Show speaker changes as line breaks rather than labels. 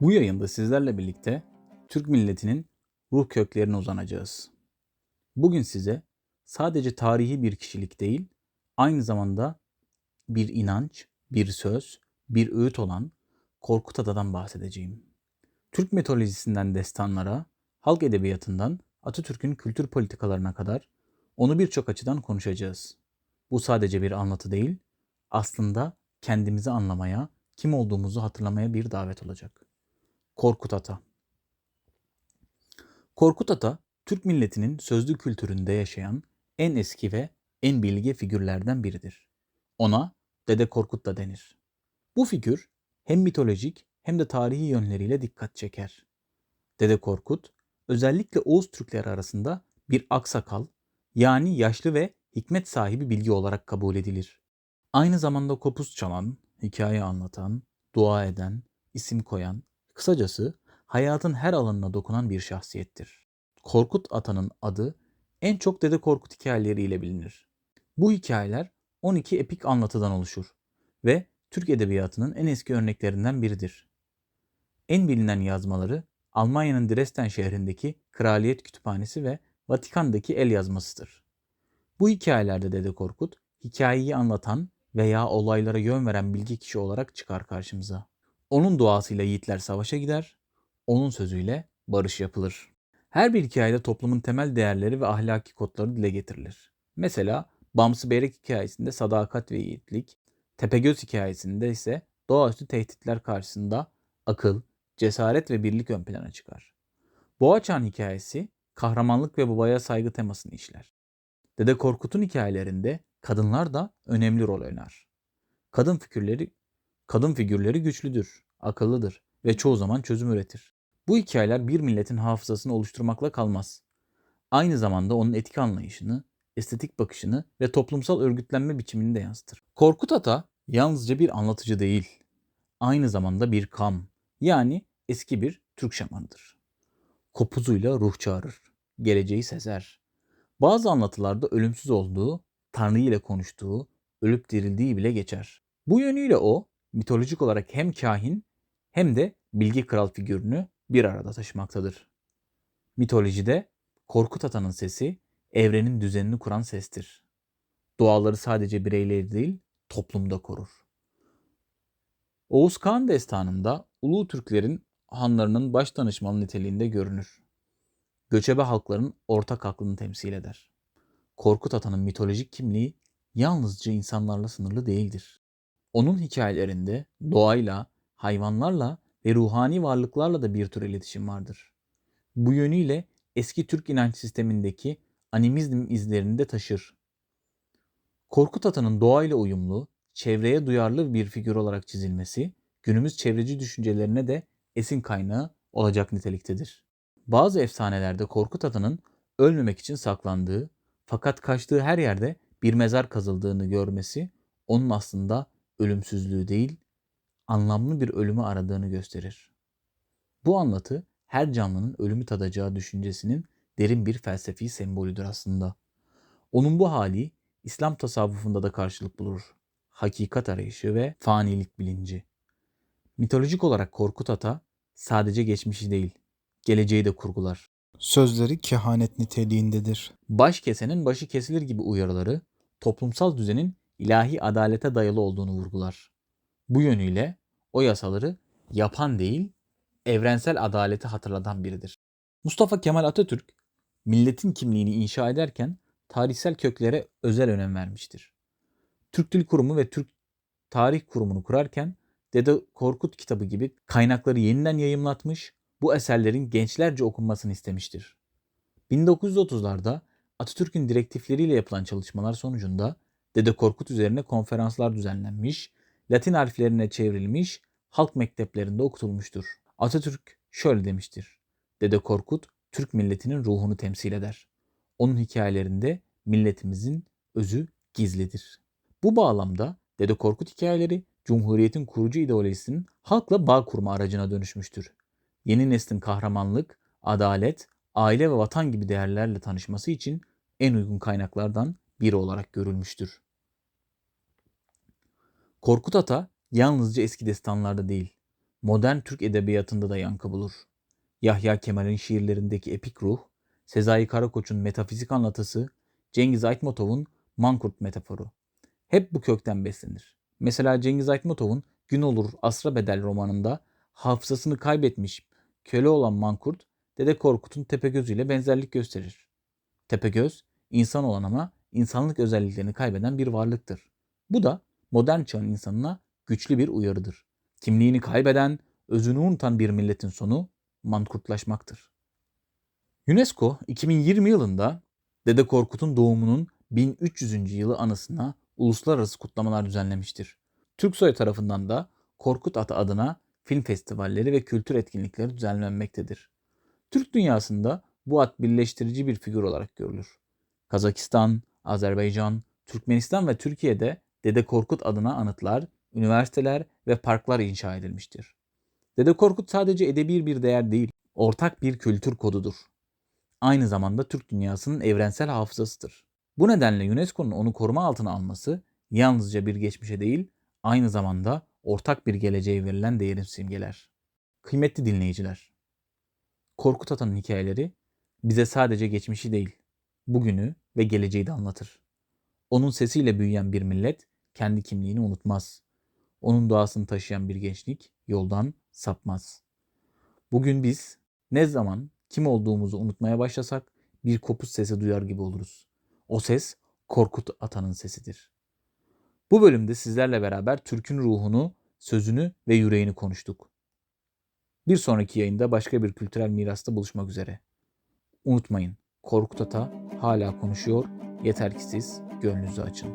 Bu yayında sizlerle birlikte Türk milletinin ruh köklerine uzanacağız. Bugün size sadece tarihi bir kişilik değil, aynı zamanda bir inanç, bir söz, bir öğüt olan Korkut Ata'dan bahsedeceğim. Türk mitolojisinden destanlara, halk edebiyatından Atatürk'ün kültür politikalarına kadar onu birçok açıdan konuşacağız. Bu sadece bir anlatı değil, aslında kendimizi anlamaya, kim olduğumuzu hatırlamaya bir davet olacak. Korkut Ata Korkut Ata, Türk milletinin sözlü kültüründe yaşayan en eski ve en bilge figürlerden biridir. Ona Dede Korkut da denir. Bu figür hem mitolojik hem de tarihi yönleriyle dikkat çeker. Dede Korkut, özellikle Oğuz Türkleri arasında bir aksakal, yani yaşlı ve hikmet sahibi bilgi olarak kabul edilir. Aynı zamanda kopuz çalan, hikaye anlatan, dua eden, isim koyan, kısacası hayatın her alanına dokunan bir şahsiyettir. Korkut Ata'nın adı en çok Dede Korkut hikayeleriyle bilinir. Bu hikayeler 12 epik anlatıdan oluşur ve Türk edebiyatının en eski örneklerinden biridir. En bilinen yazmaları Almanya'nın Dresden şehrindeki Kraliyet Kütüphanesi ve Vatikan'daki el yazmasıdır. Bu hikayelerde Dede Korkut, hikayeyi anlatan veya olaylara yön veren bilgi kişi olarak çıkar karşımıza. Onun duasıyla yiğitler savaşa gider, onun sözüyle barış yapılır. Her bir hikayede toplumun temel değerleri ve ahlaki kodları dile getirilir. Mesela Bamsı Beyrek hikayesinde sadakat ve yiğitlik, Tepegöz hikayesinde ise doğaüstü tehditler karşısında akıl, cesaret ve birlik ön plana çıkar. Boğaçan hikayesi kahramanlık ve babaya saygı temasını işler. Dede Korkut'un hikayelerinde kadınlar da önemli rol oynar. Kadın figürleri kadın figürleri güçlüdür, akıllıdır ve çoğu zaman çözüm üretir. Bu hikayeler bir milletin hafızasını oluşturmakla kalmaz. Aynı zamanda onun etik anlayışını, estetik bakışını ve toplumsal örgütlenme biçimini de yansıtır. Korkut Ata yalnızca bir anlatıcı değil, aynı zamanda bir kam, yani eski bir Türk şamanıdır. Kopuzuyla ruh çağırır, geleceği sezer. Bazı anlatılarda ölümsüz olduğu, Tanrı ile konuştuğu, ölüp dirildiği bile geçer. Bu yönüyle o, mitolojik olarak hem kahin hem de bilgi kral figürünü bir arada taşımaktadır. Mitolojide Korkut Ata'nın sesi evrenin düzenini kuran sestir. Duaları sadece bireyleri değil, toplumda korur. Oğuz Kağan destanında Ulu Türklerin hanlarının baş danışmanı niteliğinde görünür. Göçebe halkların ortak aklını temsil eder. Korkut Ata'nın mitolojik kimliği yalnızca insanlarla sınırlı değildir. Onun hikayelerinde doğayla, hayvanlarla ve ruhani varlıklarla da bir tür iletişim vardır. Bu yönüyle eski Türk inanç sistemindeki animizm izlerini de taşır. Korkut Ata'nın doğayla uyumlu, çevreye duyarlı bir figür olarak çizilmesi, günümüz çevreci düşüncelerine de esin kaynağı olacak niteliktedir. Bazı efsanelerde Korkut Ata'nın ölmemek için saklandığı fakat kaçtığı her yerde bir mezar kazıldığını görmesi onun aslında ölümsüzlüğü değil, anlamlı bir ölümü aradığını gösterir. Bu anlatı her canlının ölümü tadacağı düşüncesinin derin bir felsefi sembolüdür aslında. Onun bu hali İslam tasavvufunda da karşılık bulur. Hakikat arayışı ve fanilik bilinci. Mitolojik olarak Korkut Ata sadece geçmişi değil, geleceği de kurgular.
Sözleri kehanet niteliğindedir.
Baş kesenin başı kesilir gibi uyarıları toplumsal düzenin ilahi adalete dayalı olduğunu vurgular. Bu yönüyle o yasaları yapan değil, evrensel adaleti hatırlatan biridir. Mustafa Kemal Atatürk milletin kimliğini inşa ederken tarihsel köklere özel önem vermiştir. Türk Dil Kurumu ve Türk Tarih Kurumu'nu kurarken Dede Korkut kitabı gibi kaynakları yeniden yayımlatmış, bu eserlerin gençlerce okunmasını istemiştir. 1930'larda Atatürk'ün direktifleriyle yapılan çalışmalar sonucunda Dede Korkut üzerine konferanslar düzenlenmiş, Latin harflerine çevrilmiş, halk mekteplerinde okutulmuştur. Atatürk şöyle demiştir. Dede Korkut Türk milletinin ruhunu temsil eder. Onun hikayelerinde milletimizin özü gizlidir. Bu bağlamda Dede Korkut hikayeleri Cumhuriyet'in kurucu ideolojisinin halkla bağ kurma aracına dönüşmüştür. Yeni neslin kahramanlık, adalet, aile ve vatan gibi değerlerle tanışması için en uygun kaynaklardan biri olarak görülmüştür. Korkut Ata yalnızca eski destanlarda değil, modern Türk edebiyatında da yankı bulur. Yahya Kemal'in şiirlerindeki epik ruh, Sezai Karakoç'un metafizik anlatısı, Cengiz Aytmatov'un mankurt metaforu. Hep bu kökten beslenir. Mesela Cengiz Aytmatov'un Gün Olur Asra Bedel romanında hafızasını kaybetmiş köle olan mankurt Dede Korkut'un Tepegöz ile benzerlik gösterir. Tepegöz, insan olan ama insanlık özelliklerini kaybeden bir varlıktır. Bu da modern çağın insanına güçlü bir uyarıdır. Kimliğini kaybeden, özünü unutan bir milletin sonu mankurtlaşmaktır. UNESCO 2020 yılında Dede Korkut'un doğumunun 1300. yılı anısına uluslararası kutlamalar düzenlemiştir. Türksoy tarafından da Korkut Ata adına film festivalleri ve kültür etkinlikleri düzenlenmektedir. Türk dünyasında bu at birleştirici bir figür olarak görülür. Kazakistan, Azerbaycan, Türkmenistan ve Türkiye'de Dede Korkut adına anıtlar, üniversiteler ve parklar inşa edilmiştir. Dede Korkut sadece edebi bir değer değil, ortak bir kültür kodudur. Aynı zamanda Türk dünyasının evrensel hafızasıdır. Bu nedenle UNESCO'nun onu koruma altına alması yalnızca bir geçmişe değil, aynı zamanda ortak bir geleceğe verilen değerin simgeler. Kıymetli dinleyiciler, Korkut Ata'nın hikayeleri bize sadece geçmişi değil, bugünü ve geleceği de anlatır. Onun sesiyle büyüyen bir millet kendi kimliğini unutmaz. Onun doğasını taşıyan bir gençlik yoldan sapmaz. Bugün biz ne zaman kim olduğumuzu unutmaya başlasak bir kopuz sesi duyar gibi oluruz. O ses Korkut Ata'nın sesidir. Bu bölümde sizlerle beraber Türk'ün ruhunu, sözünü ve yüreğini konuştuk. Bir sonraki yayında başka bir kültürel mirasta buluşmak üzere. Unutmayın, Korkut Ata hala konuşuyor, yeter ki siz gönlünüzü açın.